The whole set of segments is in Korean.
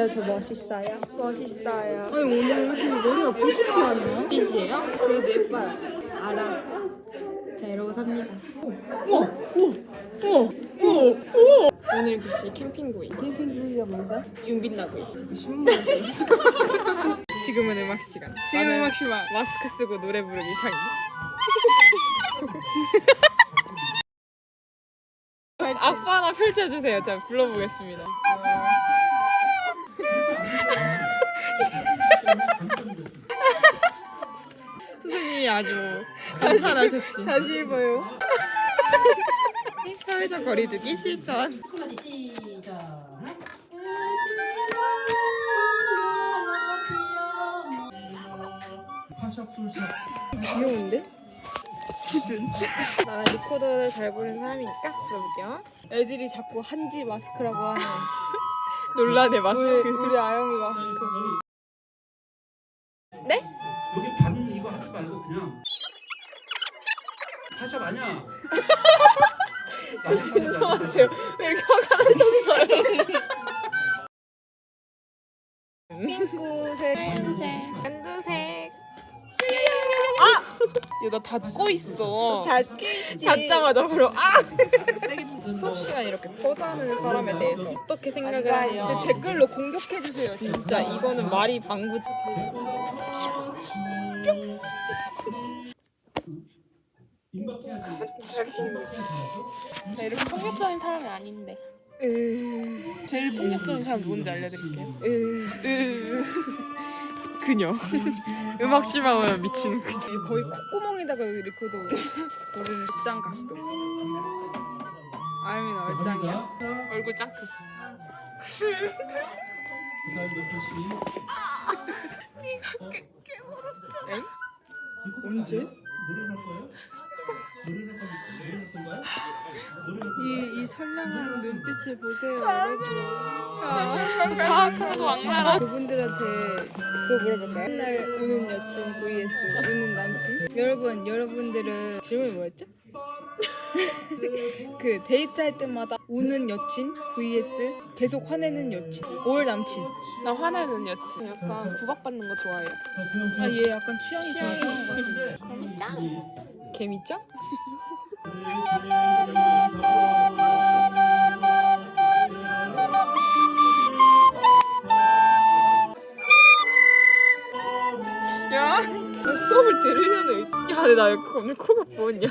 어때요? 저 멋있어요? 멋있어요. 아니 오늘 왜 이렇게 머리가 부시시하냐? 빛이에요? 그래도 예뻐요. 알아. 자 이러고 삽니다. 우와 우와 우와 오늘 교시 캠핑구이. 캠핑구이가 뭐죠? 윤빛나구이. 10만 원. 지금은 음악 시간. 지금 음악 시간. 마스크 쓰고 노래 부르기 창. 악보 하나 펼쳐주세요. 제가 불러보겠습니다. 선생님이 아주 감탄하셨지. 다시 해봐요 사회적 거리두기 실천. 파샵 솔샵 귀여운데? 나는 리코더를 잘 부르는 사람이니까 불러볼게요. 애들이 자꾸 한지 마스크라고 하는 논란의 우리, 마스크. 우리 아영이 마스크 네? 여기 반 이거 하지 말고 그냥 파샵 아니야 진정하세요. 왜 이렇게 화가 나셨어요? 핑크색 연두색. 아! 얘나 닫고 있어. 닫기 닫자마자 바로 아! 수업 시간 이렇게 포장하는 사람에 대해서 어떻게 생각을? 제 댓글로 공격해 주세요. 진짜 이거는 말이 방구지. 나 이렇게 폭력적인 사람이 아닌데. 제일 폭력적인 사람 누군지 알려드릴게요. 그녀. 음악 실망하면 미치는 그녀. 거의 콧구멍에다가 리코더 우리는 입장 각도 아영이는 얼짱이야? 얼굴 짱크. 언제? 노래를 할 거예요? 노래를 할 건가요? 노래를 할 건가요? 이, 이 선량한 눈빛을 보세요 여러분 사악하고 악랄한. 그분들한테 그거 물어볼까요? 맨날 우는 여친 vs 우는 남친 여러분 여러분들은 질문이 뭐였죠? 그 데이트할 때마다 우는 여친 vs 계속 화내는 여친 올 남친 나 화내는 여친. 약간 구박받는 거 좋아해요. 아 얘 약간 취향이 같은데 개미짱? 야, 너 수업을 들으려는 의지. 야, 근데 나왜 오늘 코가 부었냐?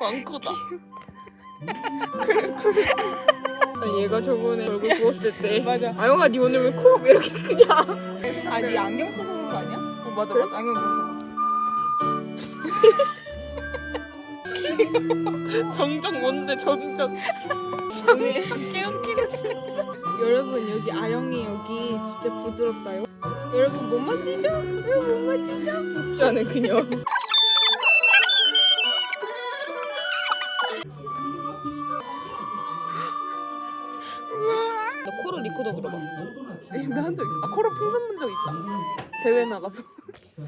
왕코다. 아니, 얘가 저번에 얼굴 부었을 때 맞아. 아영아, 니 오늘 왜왜 이렇게 크냐? 아니 안경 써서 그런 거 아니야? 어, 맞아, 맞아. 안경 벗어. 정정 뭔데, 정정. 오늘 깨웃기네, 진짜. 여러분 여기 아영이 여기 진짜 부드럽다요. 여러분 못 만지죠? 못 만지죠? 복주하는 그녀. 너 코로 리코더 불어봐. 나 한 적 있어. 아, 코로 풍선 문 적 있다. 대회 나가서.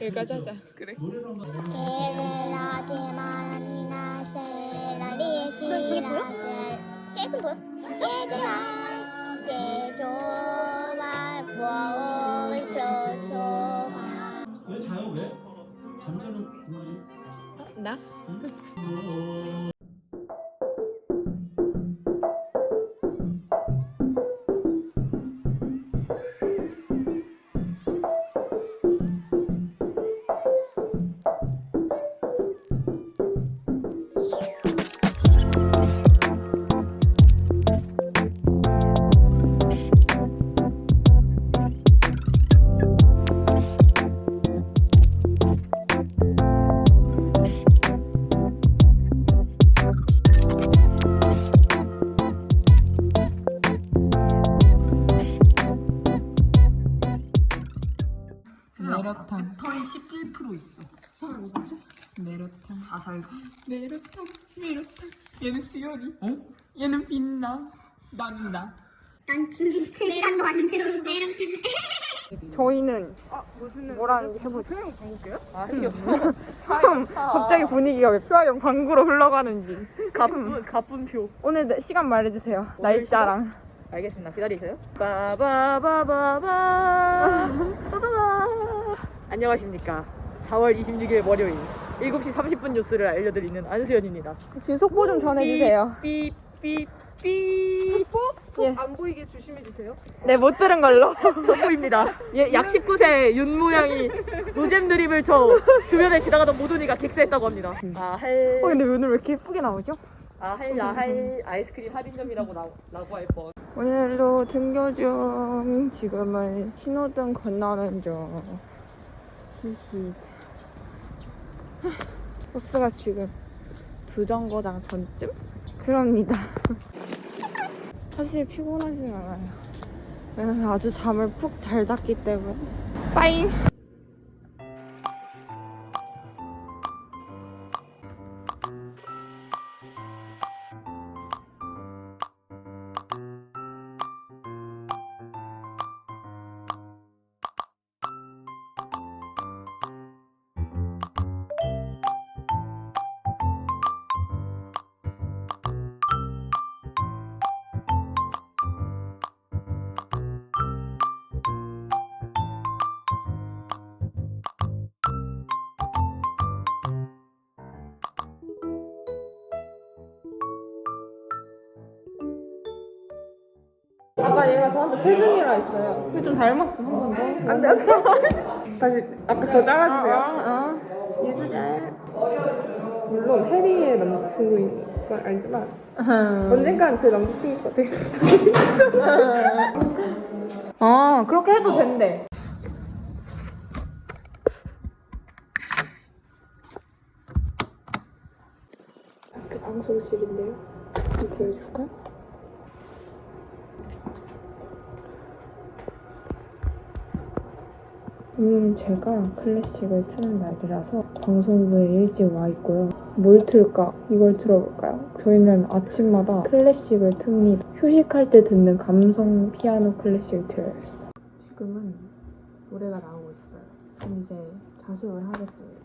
여기까지 하자. 그래. 노래를 한번 Que la que manina se la 리시 라셀 깨끗 보여? 깨지 11% 있어. 메로탄. 자살가. 메로탕, 메로탕. 얘는 수열이. 어? 얘는 빛나. 난 나. 난 준비 시간도 안 들었는데 이렇게 저희는 뭐라는지 해보세요. 표현 방구게요? 아니요. 처음 갑자기 분위기가 왜 표현 방구로 흘러가는지. 가쁜, 가쁜 표. 오늘 내- 시간 말해주세요. 날짜랑. 알겠습니다. 기다리세요. 빠바바바바 빠바바 안녕하십니까. 4월 26일 월요일 7시 30분 뉴스를 알려드리는 안수현입니다. 지금 속보 좀 전해주세요. 삐삐삐 예. 안 보이게 조심해 주세요. 네, 못 들은 걸로. 전부입니다. 예, 약 19세 윤무양이 노잼 드립을 쳐 주변에 지나가던 모든 이가 객세했다고 합니다. 아 할 어, 근데 오늘 왜 이렇게 예쁘게 나오죠? 아 할 나 할 아이스크림 할인점이라고 나, 라고 할 뻔. 오늘로 등교 중. 지금은 신호등 건너는 중. 히히. 버스가 지금 두 정거장 전쯤? 그럽니다. 사실 피곤하진 않아요. 왜냐면 아주 잠을 푹 잘 잤기 때문에. 빠잉! 저한테 체중이라 했어요. 근데 좀 닮았어, 한 번 더. 안 돼, 안 돼. 다시, 아까 더 잘라주세요. 어, 어. 유주잘. 물론 해리의 남자친구인 건 알지만 언젠간 제 남자친구가 될 수도 있죠. 어, 그렇게 해도 된대. 그 방송실인데요. 이렇게 해줄까? 오늘은 제가 클래식을 트는 날이라서 방송부에 일찍 와 있고요. 뭘 틀까? 이걸 들어볼까요? 저희는 아침마다 클래식을 틉니다. 휴식할 때 듣는 감성 피아노 클래식을 들어야겠어. 지금은 노래가 나오고 있어요. 이제 자습을 하겠습니다.